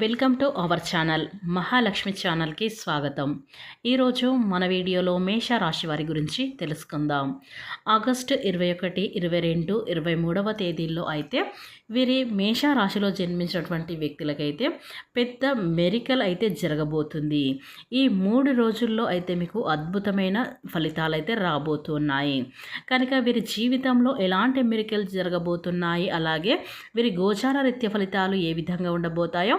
Welcome to our channel Mahalakshmi ఛానల్కి స్వాగతం. ఈరోజు మన వీడియోలో మేష రాశి వారి గురించి తెలుసుకుందాం. ఆగస్టు ఇరవై ఒకటి ఇరవై రెండు ఇరవై మూడవ తేదీల్లో అయితే వీరి మేష రాశిలో జన్మించినటువంటి వ్యక్తులకైతే పెద్ద మెరికల్ అయితే జరగబోతుంది. ఈ మూడు రోజుల్లో అయితే మీకు అద్భుతమైన ఫలితాలు అయితే రాబోతున్నాయి. కనుక వీరి జీవితంలో ఎలాంటి మెరికల్ జరగబోతున్నాయి అలాగే వీరి గోచార రీత్య ఫలితాలు ఏ విధంగా ఉండబోతాయో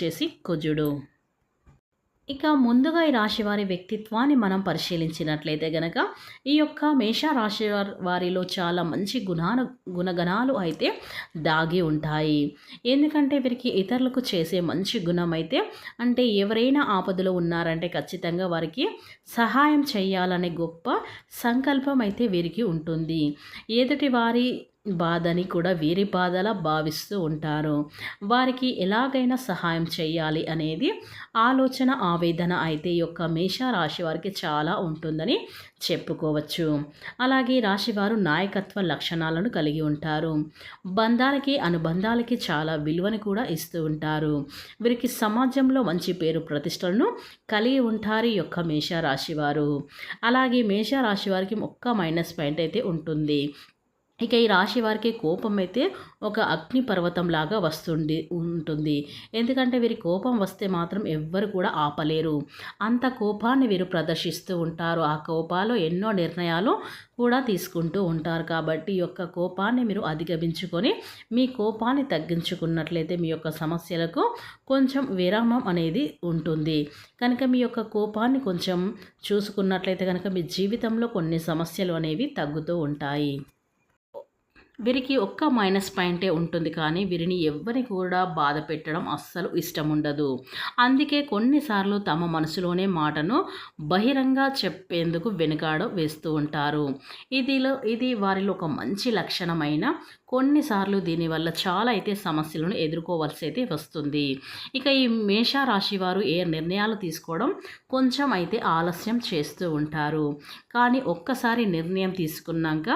వచ్చేసి కుజుడు. ఇక ముందుగా ఈ రాశి వారి వ్యక్తిత్వాన్ని మనం పరిశీలించినట్లయితే గనక ఈ యొక్క మేష రాశి వారిలో చాలా మంచి గుణాలు గుణగణాలు అయితే దాగి ఉంటాయి. ఎందుకంటే వీరికి ఇతరులకు చేసే మంచి గుణం అయితే అంటే ఎవరైనా ఆపదలో ఉన్నారంటే ఖచ్చితంగా వారికి సహాయం చేయాలనే గొప్ప సంకల్పం అయితే వీరికి ఉంటుంది. ఎదుటి వారి బాధని కూడా వీరి బాధలా భావిస్తూ ఉంటారు. వారికి ఎలాగైనా సహాయం చేయాలి అనేది ఆలోచన ఆవేదన అయితే యొక్క మేష రాశి వారికి చాలా ఉంటుందని చెప్పుకోవచ్చు. అలాగే రాశివారు నాయకత్వ లక్షణాలను కలిగి ఉంటారు. బంధాలకి అనుబంధాలకి చాలా విలువను కూడా ఇస్తూ ఉంటారు. వీరికి సమాజంలో మంచి పేరు ప్రతిష్టలను కలిగి ఉంటారు ఈ యొక్క మేష రాశివారు అలాగే మేష రాశి వారికి ఒక్క మైనస్ పాయింట్ అయితే ఉంటుంది. ఇక ఈ రాశి వారికి కోపం అయితే ఒక అగ్ని పర్వతంలాగా వస్తుండి ఉంటుంది. ఎందుకంటే వీరి కోపం వస్తే మాత్రం ఎవ్వరు కూడా ఆపలేరు. అంత కోపాన్ని వీరు ప్రదర్శిస్తూ ఉంటారు. ఆ కోపాలు ఎన్నో నిర్ణయాలు కూడా తీసుకుంటూ ఉంటారు. కాబట్టి ఈ యొక్క కోపాన్ని మీరు అధిగమించుకొని మీ కోపాన్ని తగ్గించుకున్నట్లయితే మీ యొక్క సమస్యలకు కొంచెం విరామం అనేది ఉంటుంది. కనుక మీ యొక్క కోపాన్ని కొంచెం చూసుకున్నట్లయితే కనుక మీ జీవితంలో కొన్ని సమస్యలు అనేవి తగ్గుతూ ఉంటాయి. వీరికి ఒక్క మైనస్ పాయింటే ఉంటుంది కానీ వీరిని ఎవ్వరిని కూడా బాధ పెట్టడం అస్సలు ఇష్టం ఉండదు. అందుకే కొన్నిసార్లు తమ మనసులోనే మాటను బహిరంగ చెప్పేందుకు వెనుకాడ వేస్తూ ఉంటారు. ఇదిలో ఇది వారిలో ఒక మంచి లక్షణమైన కొన్నిసార్లు దీనివల్ల చాలా అయితే సమస్యలను ఎదుర్కోవాల్సి అయితే వస్తుంది. ఇక ఈ మేష రాశి వారు ఏ నిర్ణయాలు తీసుకోవడం కొంచెం అయితే ఆలస్యం చేస్తూ ఉంటారు. కానీ ఒక్కసారి నిర్ణయం తీసుకున్నాక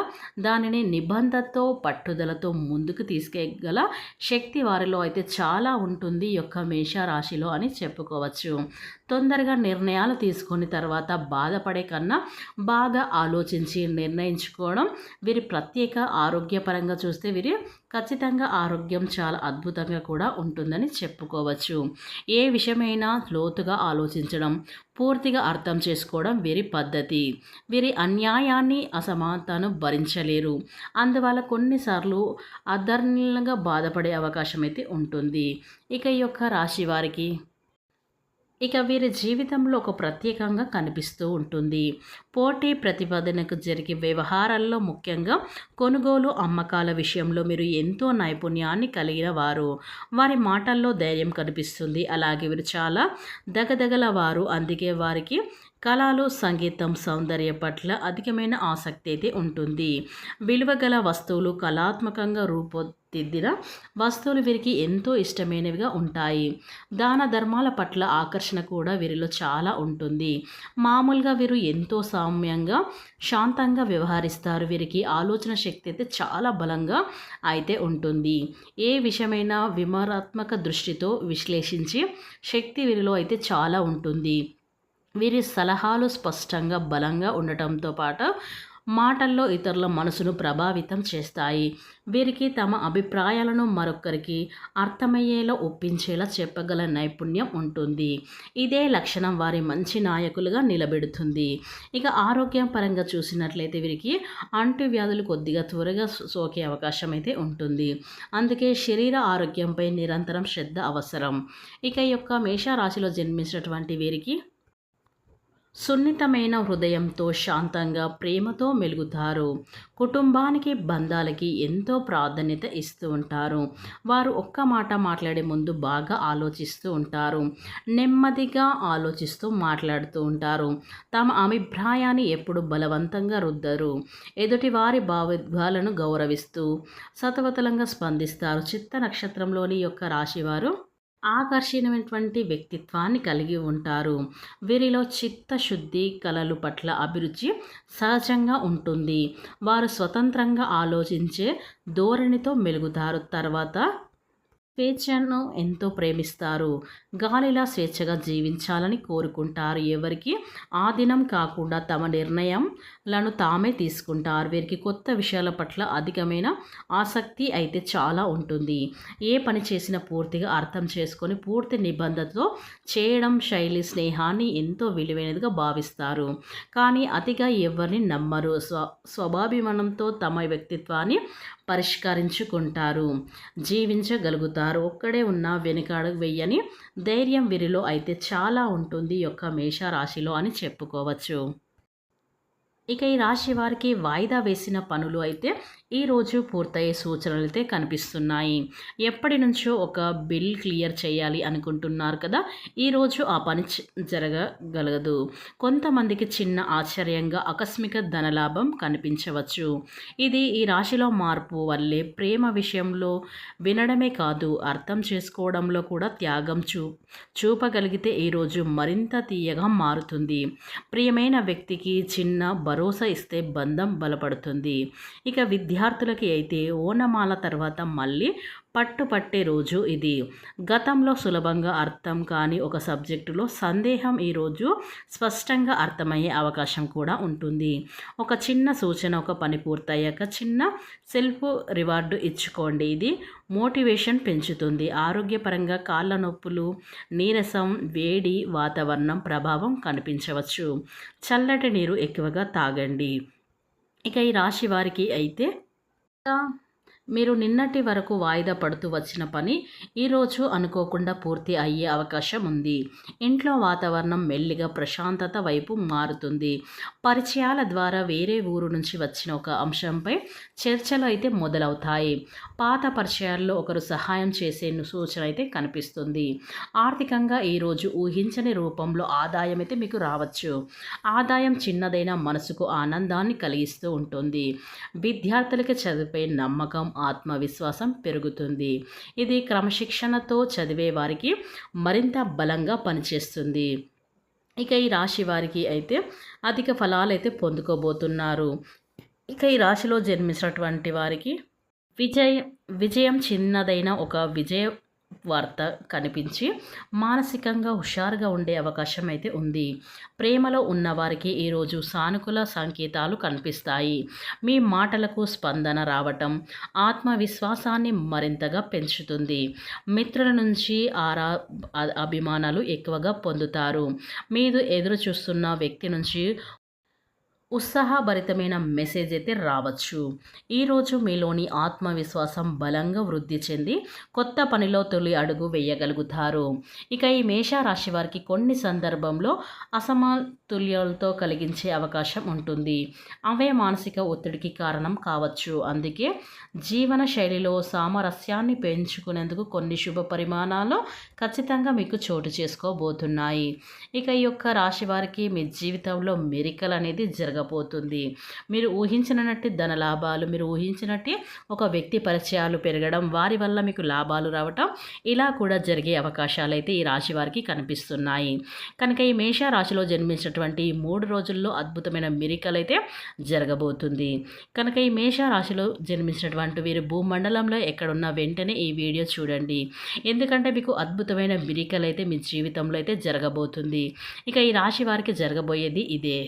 దానిని నిబంధతో పట్టుదలతో ముందుకు తీసుకెగల శక్తి వారిలో అయితే చాలా ఉంటుంది ఈ యొక్క మేష రాశిలో అని చెప్పుకోవచ్చు. తొందరగా నిర్ణయాలు తీసుకుని తర్వాత బాధపడే కన్నా బాగా ఆలోచించి నిర్ణయించుకోవడం వీరి ప్రత్యేక ఆరోగ్యపరంగా చూస్తే వీరి ఖచ్చితంగా ఆరోగ్యం చాలా అద్భుతంగా కూడా ఉంటుందని చెప్పుకోవచ్చు. ఏ విషయమైనా లోతుగా ఆలోచించడం పూర్తిగా అర్థం చేసుకోవడం వీరి పద్ధతి. వీరి అన్యాయాన్ని అసమానతను భరించలేరు. అందువల్ల కొన్నిసార్లు అధర్ణంగా బాధపడే అవకాశం అయితే ఉంటుంది. ఇక ఈ యొక్క రాశి వారికి ఇక వీరి జీవితంలో ఒక ప్రత్యేకంగా కనిపిస్తూ ఉంటుంది. పోటీ ప్రతిపాదనకు జరిగే వ్యవహారాల్లో ముఖ్యంగా కొనుగోలు అమ్మకాల విషయంలో మీరు ఎంతో నైపుణ్యాన్ని కలిగిన వారు. వారి మాటల్లో ధైర్యం కనిపిస్తుంది. అలాగే వీరు చాలా దగదగల వారు అందుకే వారికి కళలు సంగీతం సౌందర్య పట్ల అధికమైన ఆసక్తి అయితే ఉంటుంది. విలువగల వస్తువులు కళాత్మకంగా రూపొ రూపొందిద్దిన వస్తువులు వీరికి ఎంతో ఇష్టమైనవిగా ఉంటాయి. దాన ధర్మాల పట్ల ఆకర్షణ కూడా వీరిలో చాలా ఉంటుంది. మామూలుగా వీరు ఎంతో సామ్యంగా శాంతంగా వ్యవహరిస్తారు. వీరికి ఆలోచన శక్తి అయితే చాలా బలంగా అయితే ఉంటుంది. ఏ విషయమైనా విమరాత్మక దృష్టితో విశ్లేషించి శక్తి వీరిలో అయితే చాలా ఉంటుంది. వీరి సలహాలు స్పష్టంగా బలంగా ఉండటంతో పాటు మాటల్లో ఇతరుల మనసును ప్రభావితం చేస్తాయి. వీరికి తమ అభిప్రాయాలను మరొకరికి అర్థమయ్యేలా ఒప్పించేలా చెప్పగల నైపుణ్యం ఉంటుంది. ఇదే లక్షణం వారి మంచి నాయకులుగా నిలబెడుతుంది. ఇక ఆరోగ్యం పరంగా చూసినట్లయితే వీరికి అంటువ్యాధులు కొద్దిగా త్వరగా సోకే అవకాశం అయితే ఉంటుంది. అందుకే శరీర ఆరోగ్యంపై నిరంతరం శ్రద్ధ అవసరం. ఇక యొక్క మేషరాశిలో జన్మించినటువంటి వీరికి సున్నితమైన హృదయంతో శాంతంగా ప్రేమతో మెలుగుతారు. కుటుంబానికి బంధాలకి ఎంతో ప్రాధాన్యత ఇస్తూ ఉంటారు. వారు ఒక్క మాట మాట్లాడే ముందు బాగా ఆలోచిస్తూ ఉంటారు. నెమ్మదిగా ఆలోచిస్తూ మాట్లాడుతూ ఉంటారు. తమ అభిప్రాయాన్ని ఎప్పుడు బలవంతంగా రుద్దరు. ఎదుటి వారి భావోద్వాలను గౌరవిస్తూ సతవతలంగా స్పందిస్తారు. చిత్త నక్షత్రంలోని యొక్క రాశివారు ఆకర్షణమైనటువంటి వ్యక్తిత్వాన్ని కలిగి ఉంటారు. వీరిలో చిత్తశుద్ధి కళలు పట్ల అభిరుచి సహజంగా ఉంటుంది. వారు స్వతంత్రంగా ఆలోచించే ధోరణితో మెలుగుతారు. తర్వాత స్వేచ్ఛను ఎంతో ప్రేమిస్తారు. గాలిలా స్వేచ్ఛగా జీవించాలని కోరుకుంటారు ఎవరికి? ఆధీనం కాకుండా తమ నిర్ణయంలను తామే తీసుకుంటారు. వీరికి కొత్త విషయాల పట్ల అధికమైన ఆసక్తి అయితే చాలా ఉంటుంది. ఏ పని చేసినా పూర్తిగా అర్థం చేసుకొని పూర్తి నిబంధనతో చేయడం శైలి స్నేహాన్ని ఎంతో విలువైనదిగా భావిస్తారు. కానీ అతిగా ఎవరిని నమ్మరు. స్వ స్వభాభిమానంతో తమ వ్యక్తిత్వాన్ని పరిష్కరించుకుంటారు. జీవించగలుగుతారు. ఒక్కడే ఉన్న వెనుకాడు వెయ్యని ధైర్యం వీరిలో అయితే చాలా ఉంటుంది. యొక్క మేషరాశిలో అని చెప్పుకోవచ్చు. ఇక ఈ రాశి వారికి వాయిదా వేసిన పనులు అయితే ఈరోజు పూర్తయ్యే సూచనలు అయితే కనిపిస్తున్నాయి. ఎప్పటి నుంచో ఒక బిల్ క్లియర్ చేయాలి అనుకుంటున్నారు కదా. ఈరోజు ఆ పని జరగగలగదు కొంతమందికి చిన్న ఆశ్చర్యంగా ఆకస్మిక ధనలాభం కనిపించవచ్చు. ఇది ఈ రాశిలో మార్పు వల్లే ప్రేమ విషయంలో వినడమే కాదు అర్థం చేసుకోవడంలో కూడా త్యాగం చూ చూపగలిగితే ఈరోజు మరింత తీయగా మారుతుంది. ప్రియమైన వ్యక్తికి చిన్న భరోసా ఇస్తే బంధం బలపడుతుంది. ఇక విద్యార్థులకి అయితే ఓనమాల తర్వాత మళ్ళీ పట్టుపట్టే రోజు ఇది. గతంలో సులభంగా అర్థం కాని ఒక సబ్జెక్టులో సందేహం ఈరోజు స్పష్టంగా అర్థమయ్యే అవకాశం కూడా ఉంటుంది. ఒక చిన్న సూచన ఒక పని పూర్తయ్యాక చిన్న సెల్ఫ్ రివార్డు ఇచ్చుకోండి. ఇది మోటివేషన్ పెంచుతుంది. ఆరోగ్యపరంగా కాళ్ళ నొప్పులు నీరసం వేడి వాతావరణం ప్రభావం కనిపించవచ్చు. చల్లటి నీరు ఎక్కువగా తాగండి. ఇక ఈ రాశి వారికి అయితే మీరు నిన్నటి వరకు వాయిదా పడుతూ వచ్చిన పని ఈరోజు అనుకోకుండా పూర్తి అయ్యే అవకాశం ఉంది. ఇంట్లో వాతావరణం మెల్లిగా ప్రశాంతత వైపు మారుతుంది. పరిచయాల ద్వారా వేరే ఊరు నుంచి వచ్చిన ఒక అంశంపై చర్చలు అయితే మొదలవుతాయి. పాత పరిచయాల్లో ఒకరు సహాయం చేసే సూచన అయితే కనిపిస్తుంది. ఆర్థికంగా ఈరోజు ఊహించని రూపంలో ఆదాయం అయితే మీకు రావచ్చు. ఆదాయం చిన్నదైన మనసుకు ఆనందాన్ని కలిగిస్తూ ఉంటుంది. విద్యార్థులకి చదివే నమ్మకం ఆత్మవిశ్వాసం పెరుగుతుంది. ఇది క్రమశిక్షణతో చదివే వారికి మరింత బలంగా పనిచేస్తుంది. ఇక ఈ రాశి వారికి అయితే అధిక ఫలాలు అయితే పొందుకోబోతున్నారు. ఇక ఈ రాశిలో జన్మించినటువంటి వారికి విజయ విజయం చిన్నదైన ఒక విజయ వార్త కనిపించి మానసికంగా హుషారుగా ఉండే అవకాశం అయితే ఉంది. ప్రేమలో ఉన్నవారికి ఈరోజు సానుకూల సంకేతాలు కనిపిస్తాయి. మీ మాటలకు స్పందన రావటం ఆత్మవిశ్వాసాన్ని మరింతగా పెంచుతుంది. మిత్రుల నుంచి ఆరా అభిమానాలు ఎక్కువగా పొందుతారు. మీరు ఎదురు చూస్తున్న వ్యక్తి నుంచి ఉత్సాహభరితమైన మెసేజ్ అయితే రావచ్చు. ఈరోజు మీలోని ఆత్మవిశ్వాసం బలంగా వృద్ధి చెంది కొత్త పనిలో తొలి అడుగు వేయగలుగుతారు. ఇక ఈ మేషరాశి వారికి కొన్ని సందర్భంలో అసమతుల్యాలతో కలిగించే అవకాశం ఉంటుంది. అవే మానసిక ఒత్తిడికి కారణం కావచ్చు. అందుకే జీవన శైలిలో సామరస్యాన్ని పెంచుకునేందుకు కొన్ని శుభ పరిమాణాలు ఖచ్చితంగా మీకు చోటు చేసుకోబోతున్నాయి. ఇక ఈ యొక్క రాశి వారికి మీ జీవితంలో మెరికల్ అనేది జరగ పెరగబోతుంది మీరు ఊహించినట్టు ధన లాభాలు మీరు ఊహించినట్టు ఒక వ్యక్తి పరిచయాలు పెరగడం వారి వల్ల మీకు లాభాలు రావటం ఇలా కూడా జరిగే అవకాశాలు అయితే ఈ రాశి వారికి కనిపిస్తున్నాయి. కనుక ఈ మేష రాశిలో జన్మించినటువంటి మూడు రోజుల్లో అద్భుతమైన మిరికలు అయితే జరగబోతుంది. కనుక ఈ మేష రాశిలో జన్మించినటువంటి వీరు భూమండలంలో ఎక్కడున్న వెంటనే ఈ వీడియో చూడండి. ఎందుకంటే మీకు అద్భుతమైన మిరికలు అయితే మీ జీవితంలో అయితే జరగబోతుంది. ఇక ఈ రాశి వారికి జరగబోయేది ఇదే.